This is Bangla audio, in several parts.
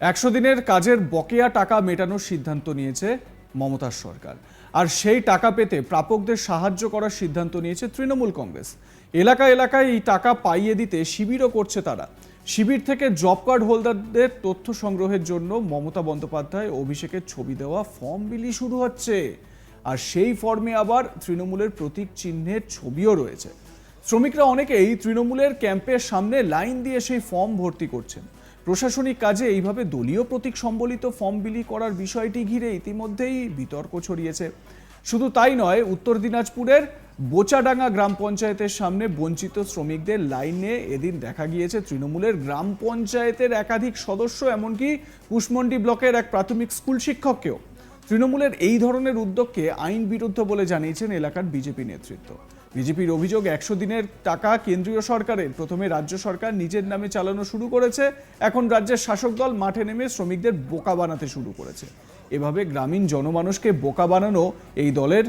একশো দিনের কাজের বকেয়া টাকা মেটানোর সিদ্ধান্ত নিয়েছে মমতার সরকার। আর সেই টাকা পেতে প্রাপকদের সাহায্য করার সিদ্ধান্ত নিয়েছে তৃণমূল কংগ্রেস। এলাকা এলাকায় এই টাকা পাইয়ে দিতে শিবিরও করছে তারা। শিবির থেকে জব কার্ড হোল্ডারদের তথ্য সংগ্রহের জন্য মমতা বন্দ্যোপাধ্যায় অভিষেকের ছবি দেওয়া ফর্ম বিলি শুরু হচ্ছে। আর সেই ফর্মে আবার তৃণমূলের প্রতীক চিহ্নের ছবিও রয়েছে। শ্রমিকরা অনেকেই তৃণমূলের ক্যাম্পের সামনে লাইন দিয়ে সেই ফর্ম ভর্তি করছেন। প্রশাসনিক কাজে এইভাবে দলীয় প্রতীক সম্বলিত ফর্ম বিলি করার বিষয়টি ঘিরে ইতিমধ্যেই বিতর্ক ছড়িয়েছে। শুধু তাই নয়, উত্তর দিনাজপুরের বোচাডাঙ্গা গ্রাম পঞ্চায়েতের সামনে বঞ্চিত শ্রমিকদের লাইনে এদিন দেখা গিয়েছে তৃণমূলের গ্রাম পঞ্চায়েতের একাধিক সদস্য, এমনকি কুশমন্ডি ব্লকের এক প্রাথমিক স্কুল শিক্ষককেও। তৃণমূলের এই ধরনের উদ্যোগকে আইন বিরুদ্ধ বলে জানিয়েছেন এলাকার বিজেপি নেতৃত্ব। বিজেপির অভিযোগ একশো দিনের টাকা কেন্দ্রীয় সরকারের। প্রথমে রাজ্য সরকার নিজের নামে চালানো শুরু করেছে, এখন রাজ্যের শাসক দল মাঠে নেমে শ্রমিকদের বোকা বানাতে শুরু করেছে। এভাবে গ্রামীণ জনমানুষকে বোকা বানানো এই দলের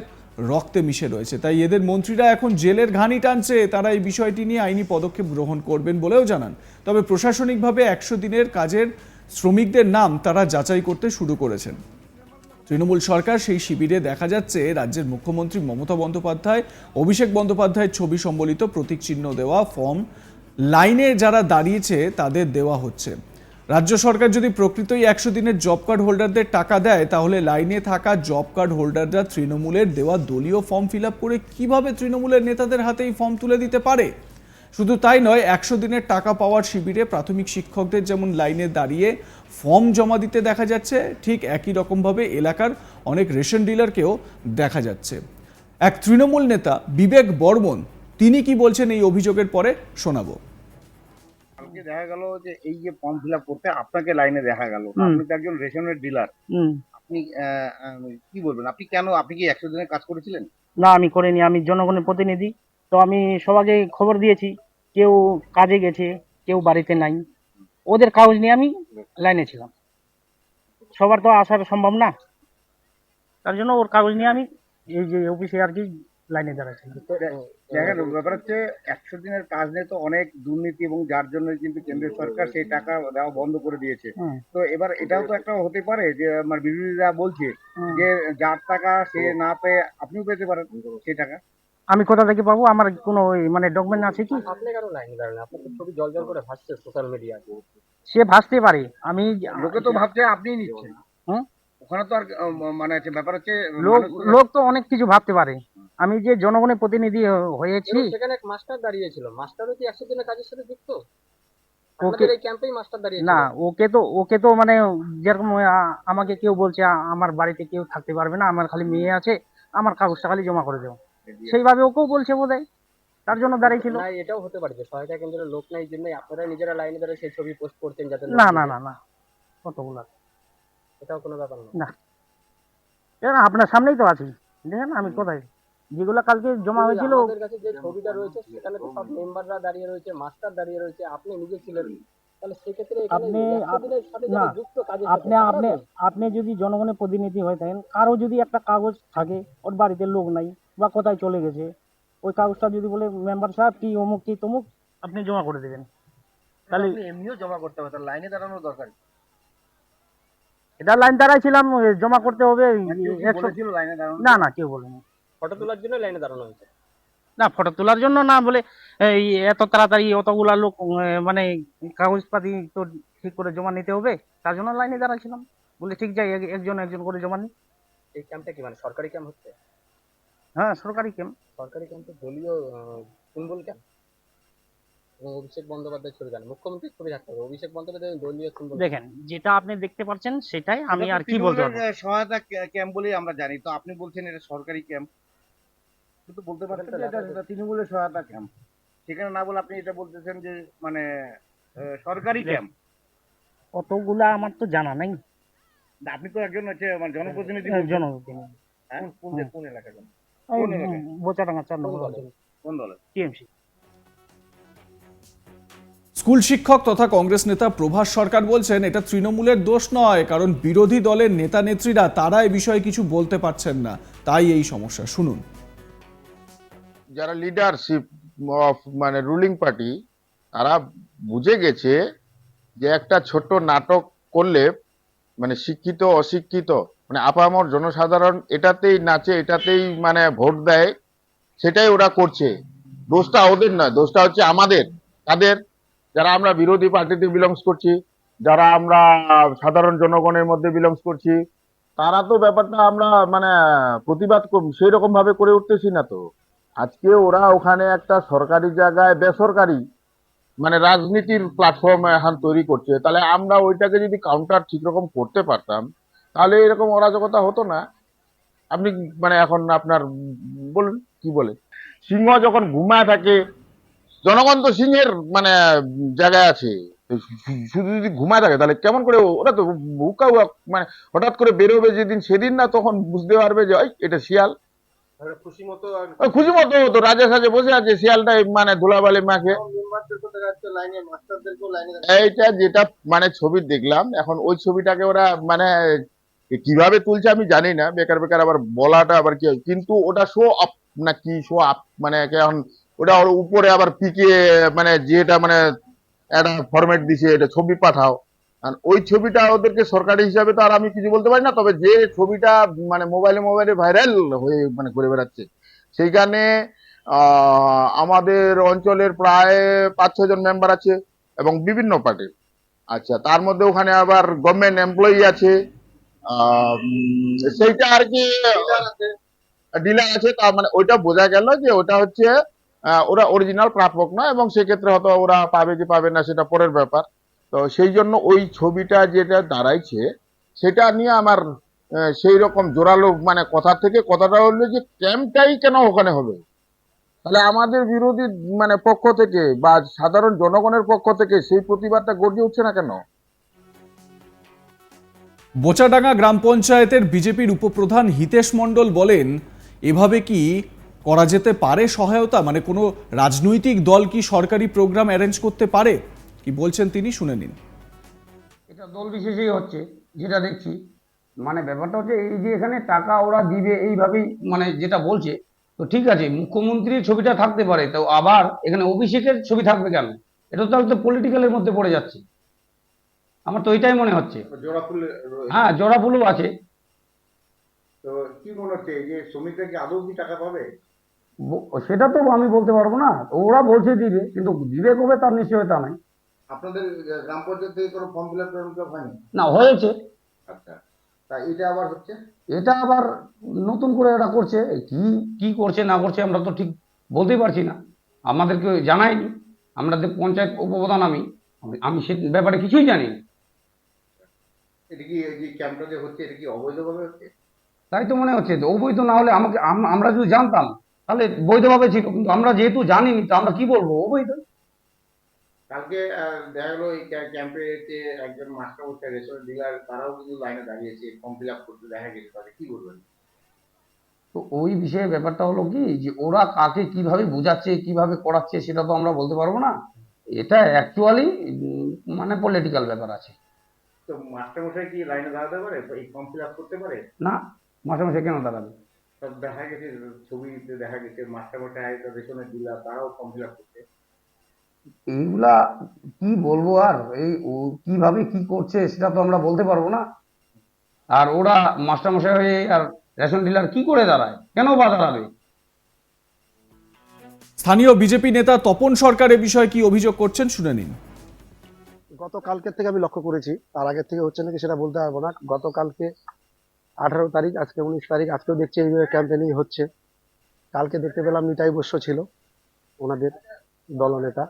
রক্তে মিশে রয়েছে। তাই এদের মন্ত্রীরা এখন জেলের ঘানি টানছে, তারা এই বিষয়টি নিয়ে আইনি পদক্ষেপ গ্রহণ করবেন বলেও জানান। তবে প্রশাসনিকভাবে একশো দিনের কাজের শ্রমিকদের নাম তারা যাচাই করতে শুরু করেছেন। তৃণমূল সরকার সেই শিবিরে দেখা যাচ্ছে রাজ্যের মুখ্যমন্ত্রী মমতা বন্দ্যোপাধ্যায়, অভিষেক বন্দ্যোপাধ্যায়ের ছবি সম্বলিত প্রতীক চিহ্ন দেওয়া ফর্ম লাইনে যারা দাঁড়িয়েছে তাদের দেওয়া হচ্ছে। রাজ্য সরকার যদি প্রকৃতই একশো দিনের জব কার্ড হোল্ডারদের টাকা দেয়, তাহলে লাইনে থাকা জব কার্ড হোল্ডাররা তৃণমূলের দেওয়া দলীয় ফর্ম ফিল করে কীভাবে তৃণমূলের নেতাদের হাতে এই ফর্ম তুলে দিতে পারে? শুধু তাই নয় একশো দিনের টাকা পাওয়ার শিবিরে প্রাথমিক শিক্ষকদের যেমন লাইনে দাঁড়িয়ে ফর্ম জমা দিতে দেখা যাচ্ছে ঠিক একই রকমভাবে এলাকার অনেক রেশন ডিলারকেও দেখা যাচ্ছে। এক তৃণমূল নেতা বিবেক বর্মন তিনি কি বলছেন এই অভিযোগের পরে শোনাবো। কালকে দেখা গেল যে এই যে ফর্ম ফিল আপ করতে আপনাকে লাইনে দেখা গেল। আপনি তো একজন রেশনের ডিলার। আপনি কি বলবেন? আপনি কেন আপনি কি একশো দিনের কাজ করেছিলেন? না আমি করিনি আমি জনগণের প্রতিনিধি। তো আমি সবাইকে খবর দিয়েছি কেউ কাজে গেছে কেউ বাড়িতে নাই। ওদের কাগজ নিয়ে আমি লাইনে ছিলাম। সবার তো আসার সম্ভব না। তার জন্য ওর কাগজ নিয়ে আমি এই যে অফিসে আর কি লাইনে দাঁড়াচ্ছি। দেখেন ব্যাপার হচ্ছে একশো দিনের কাজ নিয়ে তো অনেক দুর্নীতি এবং যার জন্য কিন্তু কেন্দ্রীয় সরকার সেই টাকা দেওয়া বন্ধ করে দিয়েছে। তো এবার এটাও তো একটা হতে পারে যে আমার বিরোধীরা বলছে যে যার টাকা সে না পেয়ে আপনিও পেতে পারেন সেই টাকা। আমি কোথা থেকে পাবো? আমার কোনো ওই মানে ডকুমেন্ট আছে কি? আপনি কেন লাইন দাঁড়ান আপনার তো ছবি জল জল করে ভাসছে সোশ্যাল মিডিয়ায় সে ভাসতে পারে। আমি লোকে তো ভাবছে আপনিই নিচ্ছেন। হুম? ওখানে তো আর আহ, মানে হচ্ছে ব্যাপার হচ্ছে লোক মানুষ লোক তো অনেক কিছু ভাবতে পারে। আমি যে জনগণের প্রতিনিধি হ- হয়েছি এবং সেখানে এক মাস্টার দাঁড়িয়েছিল। মাস্টারও কি একশো দিনের কাজের সাথে যুক্ত? ওকে আপনাদের এই ক্যাম্পেই মাস্টার দাঁড়িয়েছিল। না ওকে তো ওকে তো মানে যেরকম আ- আমাকে কেউ বলছে আ- আমার বাড়িতে কেউ থাকতে পারবে না আমার খালি মেয়ে আছে আমার কাগজটা খালি জমা করে দেবো সেইভাবে ওকেও বলছে বোধ তার জন্য দাঁড়িয়েছিল। না এটাও হতে পারে যে সহায়তা কেন্দ্রের লোক নাই জন্য আপনারা নিজেরা লাইনে দাঁড়িয়ে সেই ছবি পোস্ট করতেন যাতে না না না না কতগুলা এটাও কোনো ব্যাপার না। না। এরা আপনার সামনেই তো আছি দেখেন আমি কোথায়। যেগুলো কালকে জমা হয়েছিল আমাদের কাছে যে ছবিটা রয়েছে সেখানে তো সব মেম্বাররা দাঁড়িয়ে রয়েছে মাস্টার দাঁড়িয়ে রয়েছে আপনি নিজে ছিলেন। তাহলে সেক্ষেত্রে এখানে আপনি- না, আপনি আপনি আপনি যদি জনগণের প্রতিনিধি হয়ে থাকেন কারও যদি একটা কাগজ থাকে ওর বাড়িতে লোক নাই বা কোথায় চলে গেছে। ওই কাগজটা যদি বলে মেম্বার সাহেব কি অমুক কি তমুক আপনি জমা করে দেবেন। তাহলে আপনি এমনিও জমা করতে হবে তার লাইনে দাঁড়ানোর দরকার? এটা লাইন দাঁড়াইছিলাম এ, জমা করতে হবে না না কেউ বলেনি। ফটো তোলার জন্য লাইনে দাঁড়ানো হয়েছে। না ফটো তোলার জন্য না বলে এই এত তাড়াতাড়ি অতগুলা লোক মানে কাগজপাতি তো ঠিক করে জমা নিতে হবে তার জন্য লাইনে দাঁড়াইছিলাম। বলে ঠিক যাই এক- একজন একজন করে জমা নি। এই ক্যাম্পটা কি মানে সরকারি ক্যাম্প হচ্ছে? হ্যাঁ সরকারি ক্যাম্প সরকারি ক্যাম্পে দলীয় সিম্বল ক্যাম্প এবং অভিষেক বন্দ্যোপাধ্যায় ছবি কেন মুখ্যমন্ত্রীর ছবি থাকতে হবে। অভিষেক বন্দ্যোপাধ্যায় দলীয় সিম্বল দেখেন যেটা আপনি দেখতে পাচ্ছেন সেটাই আমি এটা আর কি বলতে পারব। সহায়তা ক্যাম্প বলেই আমরা জানি। তো আপনি বলছেন এটা সরকারি ক্যাম্প কিন্তু বলতে পারেন এটা তৃণমূলের সহায়তা ক্যাম্প সেখানে না বলে আপনি এটা বলতেছেন যে মানে সরকারি ক্যাম্প অতগুলা আমার তো জানা নাই। আপনি তো একজন হচ্ছে মানে জনপ্রতিনিধি হ্যাঁ। জনপ্রতিনিধি। হ্যাঁ? কোন যে- কোন এলাকা কোন এই কোন এলাকায়? বোচাডাঙ্গা চার নম্বর কোন দলের? টিএমসি। স্কুল শিক্ষক তথা কংগ্রেস নেতা প্রভাস সরকার বলছেন এটা তৃণমূলের দোষ নয় কারণ বিরোধী দলের নেতা নেত্রীরা তারা এ বিষয়ে কিছু বলতে পারছেন না। তাই এই সমস্যা। শুনুন। যারা লিডারশিপ অফ মানে রুলিং পার্টি তারা বুঝে গেছে যে একটা ছোট নাটক করলে মানে শিক্ষিত অশিক্ষিত মানে আপামর জনসাধারণ এটাতেই নাচে, এটাতেই মানে ভোট দেয়, সেটাই ওরা করছে। দোষটা ওদের নয়, দোষটা হচ্ছে আমাদের। তাদের, যারা আমরা বিরোধী পার্টিতে বিলংস করছি, যারা আমরা সাধারণ জনগণের মধ্যে বিলংস করছি, তারা তো ব্যাপারটা আমরা মানে প্রতিবাদ সেই রকম ভাবে করে উঠতেছি না তো। আজকে ওরা ওখানে একটা সরকারি জায়গায় বেসরকারি মানে রাজনীতির প্ল্যাটফর্ম এখন তৈরি করছে, তাহলে আমরা ওইটাকে যদি কাউন্টার ঠিক রকম করতে পারতাম তাহলে এরকম অরাজকতা হতো না। আপনি মানে এখন আপনার বলুন কি বলে? সিংহ যখন ঘুমায় থাকে জনগণ তো সিংহের মানে জায়গায় আছে। শুধু যদি ঘুমায় থাকে তাহলে কেমন করে ওরা তো বুকা মানে হঠাৎ করে বেরোবে যেদিন সেদিন না তখন বুঝতে পারবে যে এটা শিয়াল। খুশি মতো খুশি মতো তো রাজা সাজে বসে আছে শিয়ালটাই মানে ধুলাবালি মাখে। এইটা যেটা মানে ছবি দেখলাম এখন ওই ছবিটাকে ওরা মানে কীভাবে তুলছে আমি জানি না, বেকার বেকার আবার বলাটা আবার কি। কিন্তু ওটা শো আপ না কি শো আপ মানে এখন ওটা ওর উপরে আবার পিকে মানে যেটা মানে একটা ফরম্যাট দিছে, এটা ছবি পাঠাও। আর ওই ছবিটা ওদেরকে সরকারি হিসাবে তো আর আমি কিছু বলতে পারি না, তবে যে ছবিটা মানে মোবাইলে মোবাইলে ভাইরাল হয়ে মানে ঘুরে বেড়াচ্ছে, সেইখানে আমাদের অঞ্চলের প্রায় পাঁচ ছজন মেম্বার আছে এবং বিভিন্ন পার্টির আচ্ছা তার মধ্যে ওখানে আবার গভর্নমেন্ট এমপ্লয়ি আছে সেইটা আর কি ডিলার আছে তার মানে ওইটা বোঝা গেল যে ওটা হচ্ছে ওরা অরিজিনাল প্রাপক না, এবং সেক্ষেত্রে হয়তো ওরা পাবে কি পাবে না, সেটা পরের ব্যাপার। তো সেই জন্য ওই ছবিটা যেটা দাঁড়াইছে, সেটা নিয়ে আমার সেই রকম জোরালো মানে কথা থেকে কথাটা হলো যে ক্যাম্পটাই কেন ওখানে হবে? তাহলে আমাদের বিরোধী মানে পক্ষ থেকে বা সাধারণ জনগণের পক্ষ থেকে সেই প্রতিবাদটা গর্জে উঠছে না কেন? বোচাডাঙ্গা গ্রাম পঞ্চায়েতের বিজেপির উপপ্রধান হিতেশ মণ্ডল বলেন, এভাবে কি করা যেতে পারে সহায়তা? মানে কোনো রাজনৈতিক দল কি সরকারি প্রোগ্রাম অ্যারেঞ্জ করতে পারে? কি বলছেন তিনি? শুনে নিন। এটা দল বিশেষেই হচ্ছে, যেটা দেখছি। মানে ব্যাপারটা হচ্ছে, এই যে এখানে টাকা ওরা দিবে এইভাবেই মানে যেটা বলছে, তো ঠিক আছে, মুখ্যমন্ত্রীর ছবিটা থাকতে পারে, তো আবার এখানে অভিষেকের ছবি থাকবে কেন? এটা তো পলিটিক্যালের মধ্যে পড়ে যাচ্ছে। আমার তো ওইটাই মনে হচ্ছে। জোড়া ফুল হ্যাঁ জোড়া ফুলও আছে। তো কি মনে হচ্ছে যে শ্রমিকরা কি আদৌ কি টাকা পাবে? সেটা তো আমি বলতে পারব না। ওরা বলছে দিবে কিন্তু দিবে কবে তার নিশ্চয়তা নাই। আপনাদের গ্রাম পঞ্চায়েত থেকে কোনো ফর্ম ফিল আপ হয়নি? না হয়েছে। আচ্ছা তা এটা আবার হচ্ছে? এটা আবার নতুন করে এটা করছে। কি কি করছে না করছে আমরা তো ঠিক বলতেই পারছি না। আমাদেরকে জানায়নি। আমাদের পঞ্চায়েত উপপ্রধান আমি আমি- আমি সে ব্যাপারে কিছুই জানি না এটা কি যে ক্যাম্পটা যে হচ্ছে এটা কি অবৈধভাবে হচ্ছে? তাই তো মনে হচ্ছে অবৈধ না হলে আমাকে আমরা যদি জানতাম তাহলে বৈধভাবে ছিল কিন্তু আমরা যেহেতু জানিনি তো আমরা কি বলব অবৈধ? কালকে দেখা গেলো এই ক্যাম্পে একজন মাস্টার বসে রেশন ডিলার তারাও কিন্তু লাইনে দাঁড়িয়েছে ফর্ম ফিল আপ করতে দেখা গেছে তাদের কি বলবেন? তো ওই বিষয়ে ব্যাপারটা হলো কি যে ওরা কাকে কীভাবে বোঝাচ্ছে কীভাবে করাচ্ছে সেটা তো আমরা বলতে পারব না। এটা অ্যাকচুয়ালি মানে পলিটিক্যাল ব্যাপার আছে। তো মাস্টার মশাই কি লাইনে দাঁড়াতে পারে? এই ফর্ম ফিল আপ করতে পারে? না মাসে মাসে কেন দাঁড়াবে? দেখা গেছে ছবিতে দেখা গেছে মাস্টার মশাই রেশনের ডিলার তারাও ফর্ম ফিল আপ করছে। এইগুলা কি বলব আর? এই ও কীভাবে কি করছে সেটা তো আমরা বলতে পারব না। আর ওরা মাস্টারমশাই হয়ে আর রেশন ডিলার কি করে দাঁড়ায়? কেন বা দাঁড়াবে? স্থানীয় বিজেপি নেতা তপন সরকার এ বিষয়ে কি অভিযোগ করছেন শুনে নিন। গতকালকের থেকে আমি লক্ষ্য করেছি, তার আগের থেকে হচ্ছে নাকি সেটা বলতে পারব না। গতকালকে আঠারো তারিখ, আজকে উনিশ তারিখ, আজকেও দেখছি এইভাবে ক্যাম্পেনিং হচ্ছে। কালকে দেখতে পেলাম নিতাই বস্য ছিল, ওনাদের দলনেতা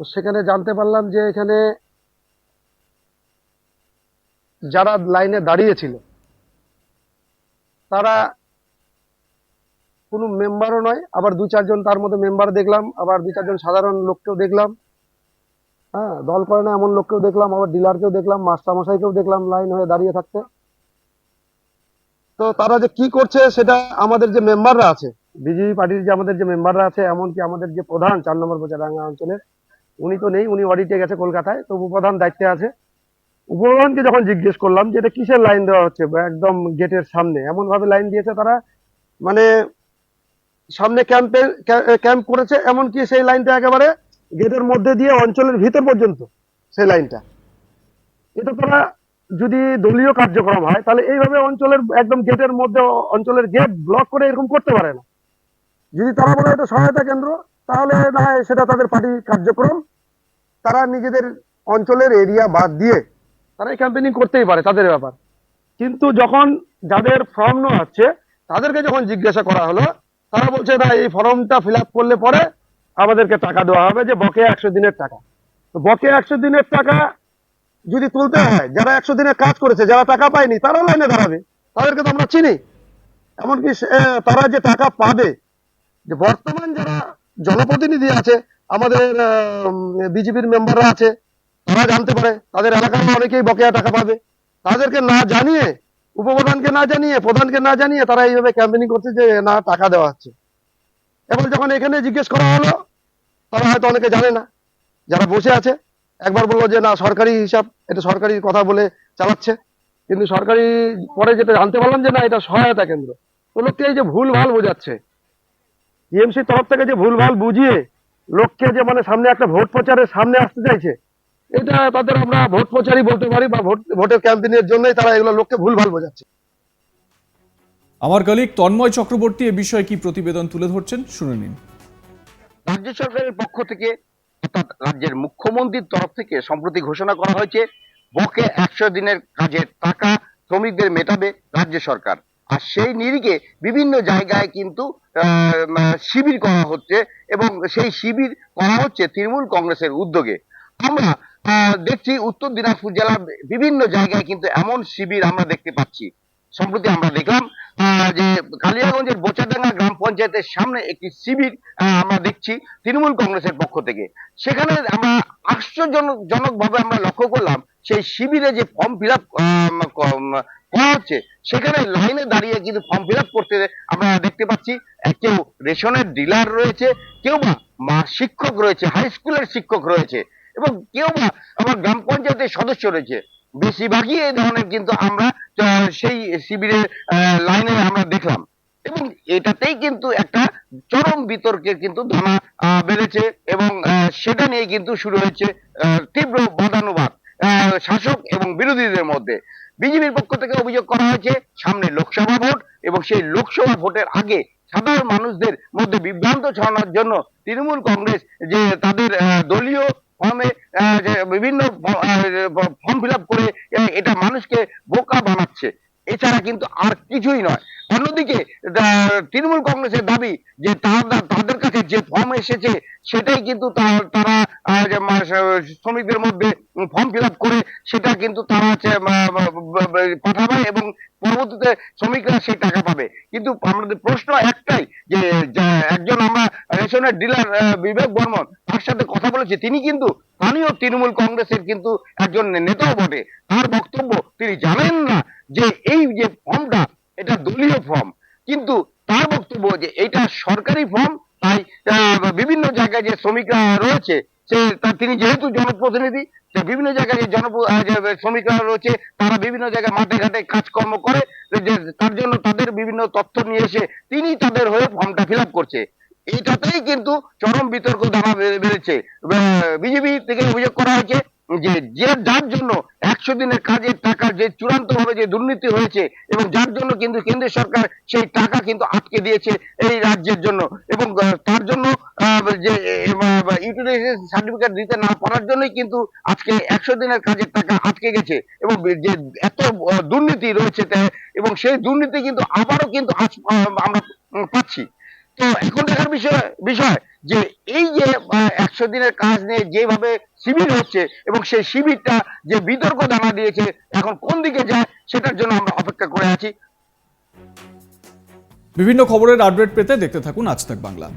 তো সেখানে জানতে পারলাম যে এখানে যারা লাইনে দাঁড়িয়েছিল, তারা কোনো মেম্বারও নয়, আবার দু চারজন তার মধ্যে মেম্বার দেখলাম, আবার দু চারজন সাধারণ লোককেও দেখলাম। হ্যাঁ দল করে না, এমন লোককেও দেখলাম, আবার ডিলারকেও দেখলাম, মাস্টারমশাইকেও দেখলাম, লাইন হয়ে দাঁড়িয়ে থাকতে তো তারা যে কি করছে, সেটা আমাদের যে মেম্বাররা আছে, বিজেপি পার্টির যে আমাদের যে মেম্বাররা আছে, এমনকি আমাদের যে প্রধান চার নম্বর বোচাডাঙ্গা অঞ্চলের, উনি তো নেই, উনি অডিটে গেছে কলকাতায় তো উপপ্রধান দায়িত্বে আছে। উপপ্রধানকে যখন জিজ্ঞেস করলাম যে এটা কিসের লাইন দেওয়া হচ্ছে, একদম গেটের সামনে এমন ভাবে লাইন দিয়েছে তারা মানে সামনে ক্যাম্পে ক্যাম্প করেছে, এমনকি সেই লাইনটা একেবারে গেটের মধ্যে দিয়ে অঞ্চলের ভিতর পর্যন্ত সেই লাইনটা। এটা তারা যদি দলীয় কার্যক্রম হয়, তাহলে এইভাবে অঞ্চলের একদম গেটের মধ্যে অঞ্চলের গেট ব্লক করে এরকম করতে পারে না। যদি তারা বলে এটা সহায়তা কেন্দ্র, তাহলে না সেটা তাদের পার্টি কার্যক্রম। তারা নিজেদের অঞ্চলের এরিয়া বাদ দিয়ে তারা এই ক্যাম্পেনিং করতেই পারে তাদের ব্যাপার। কিন্তু যখন যাদের ফর্ম নেওয়া হচ্ছে তাদেরকে যখন জিজ্ঞাসা করা হলো, তারা বলছে না এই ফর্মটা ফিল করলে পরে আমাদেরকে টাকা দেওয়া হবে যে বকেয়া একশো দিনের টাকা। তো বকেয়া একশো দিনের টাকা যদি তুলতে হয়, যারা একশো দিনের কাজ করেছে, যারা টাকা পায়নি, তারাও লাইনে দাঁড়াবে। তাদেরকে তো আমরা চিনি। এমনকি তারা যে টাকা পাবে, যে বর্তমান যারা জনপ্রতিনিধি আছে, আমাদের বিজেপির মেম্বাররা আছে, তারা জানতে পারে, তাদের এলাকার অনেকেই বকেয়া টাকা পাবে। তাদেরকে না জানিয়ে, উপপ্রধানকে না জানিয়ে, প্রধানকে না জানিয়ে তারা এইভাবে ক্যাম্পেনিং করছে যে না, টাকা দেওয়া হচ্ছে। এবং যখন এখানে জিজ্ঞেস করা হলো তারা হয়তো অনেকে জানে না। যারা বসে আছে, একবার বলল যে, না, সরকারি হিসাব, এটা সরকারি কথা বলে চালাচ্ছে। কিন্তু সরকারি পরে যেটা জানতে পারলাম যে, না, এটা সহায়তা কেন্দ্র। লোককে এই যে ভুল ভালো বোঝাচ্ছে। টিএমসির তরফ থেকে যে ভুল ভালো বুঝিয়ে লোককে যে মানে সামনে একটা ভোট প্রচারের সামনে আসতে চাইছে, এটা তাদের আমরা ভোট প্রচারই বলতে পারি বা ভোট, ভোটের ক্যাম্পেইনের জন্যই তারা এগুলো লোককে ভুল ভালো বোঝাচ্ছে। আমার কলিগ তন্ময় চক্রবর্তী এ বিষয়ে কি প্রতিবেদন তুলে ধরছেন, শুনে নিন। রাজ্য সরকারের পক্ষ থেকে অর্থাৎ রাজ্যের মুখ্যমন্ত্রীর তরফ থেকে সম্প্রতি ঘোষণা করা হয়েছে, বকে একশো দিনের কাজের টাকা শ্রমিকদের মেটাবে রাজ্য সরকার। আর সেই নিরিখে বিভিন্ন জায়গায় কিন্তু শিবির করা হচ্ছে এবং সেই শিবির করা হচ্ছে তৃণমূল কংগ্রেসের উদ্যোগে। আমরা দেখছি উত্তর দিনাজপুর জেলার বিভিন্ন জায়গায় কিন্তু এমন শিবির আমরা দেখতে পাচ্ছি। সম্প্রতি আমরা দেখলাম যে কালিয়াগঞ্জের বোচাডাঙ্গা গ্রাম পঞ্চায়েতের সামনে একটি শিবির আমরা দেখছি তৃণমূল কংগ্রেসের পক্ষ থেকে। সেখানে আমরা আশ্চর্যজনক ভাবে আমরা লক্ষ্য করলাম, সেই শিবিরে যে ফর্ম ফিল আপ করা হচ্ছে, সেখানে লাইনে দাঁড়িয়ে কিন্তু ফর্ম ফিল করতে আমরা দেখতে পাচ্ছি কেউ রেশনের ডিলার রয়েছে, কেউ বা মা শিক্ষক রয়েছে, হাই স্কুলের শিক্ষক রয়েছে, এবং কেউ বা আমার গ্রাম পঞ্চায়েতের সদস্য রয়েছে। বেশিরভাগই এই ধরনের কিন্তু আমরা সেই শিবিরের লাইনে আমরা দেখলাম। এবং এটাতেই কিন্তু একটা চরম বিতর্কের কিন্তু আহ, বেড়েছে এবং সেটা নিয়ে কিন্তু শুরু হয়েছে তীব্র বাদানুবাদ শাসক এবং বিরোধীদের মধ্যে। বিজেপির পক্ষ থেকে অভিযোগ করা হয়েছে সামনে লোকসভা ভোট এবং সেই লোকসভা ভোটের আগে সাধারণ মানুষদের মধ্যে বিভ্রান্ত ছড়ানোর জন্য তৃণমূল কংগ্রেস যে তাদের দলীয় ফর্মে বিভিন্ন ফর্ম ফিল করে এটা মানুষকে বোকা বানাচ্ছে। এছাড়া কিন্তু আর কিছুই নয়। অন্যদিকে তৃণমূল কংগ্রেসের দাবি যে তাদের কাছে যে ফর্ম এসেছে, সেটাই কিন্তু তারা শ্রমিকদের মধ্যে ফর্ম ফিল করে সেটা কিন্তু তারা পাঠাবে এবং পরবর্তীতে শ্রমিকরা সেই টাকা পাবে। কিন্তু আমাদের প্রশ্ন একটাই যে একজন আমরা রেশনের ডিলার বিবেক বর্মন, তার সাথে কথা বলেছি, তিনি কিন্তু স্থানীয় তৃণমূল কংগ্রেসের কিন্তু একজন নেতাও বটে। তার বক্তব্য তিনি জানেন না। যে এই যে ফর্মটা এটা দলীয় ফর্ম কিন্তু তার বক্তব্য যে এটা সরকারি ফর্ম তাই বিভিন্ন জায়গায় যে শ্রমিকরা রয়েছে, সে তিনি যেহেতু জনপ্রতিনিধি বিভিন্ন জায়গায় যে জন শ্রমিকরা রয়েছে, তারা বিভিন্ন জায়গায় মাঠে ঘাটে কাজকর্ম করে, যে তার জন্য তাদের বিভিন্ন তথ্য নিয়ে এসে তিনি তাদের হয়ে ফর্মটা ফিল করছে। এটাতেই কিন্তু চরম বিতর্ক দানা বেড়ে- বেড়েছে। বিজেপি থেকে অভিযোগ করা হয়েছে যে যে যার জন্য একশো দিনের কাজের টাকা যে চূড়ান্ত ভাবে যে দুর্নীতি হয়েছে এবং যার জন্য কিন্তু কেন্দ্রীয় সরকার সেই টাকা কিন্তু আটকে দিয়েছে এই রাজ্যের জন্য এবং তার জন্য যে ইউটিলাইজেশন সার্টিফিকেট দিতে না পারার জন্যই কিন্তু আজকে একশো দিনের কাজের টাকা আটকে গেছে এবং যে এত দুর্নীতি রয়েছে এবং সেই দুর্নীতি কিন্তু আবারও কিন্তু আমরা পাচ্ছি। তো এখন দেখার বিষয় বিষয় যে এই যে একশো দিনের কাজ নিয়ে যেভাবে শিবির হচ্ছে এবং সেই শিবিরটা যে বিতর্ক দানা দিয়েছে, এখন কোন দিকে যায় সেটার জন্য আমরা অপেক্ষা করে আছি। বিভিন্ন খবরের আপডেট পেতে দেখতে থাকুন আজ তাক বাংলা।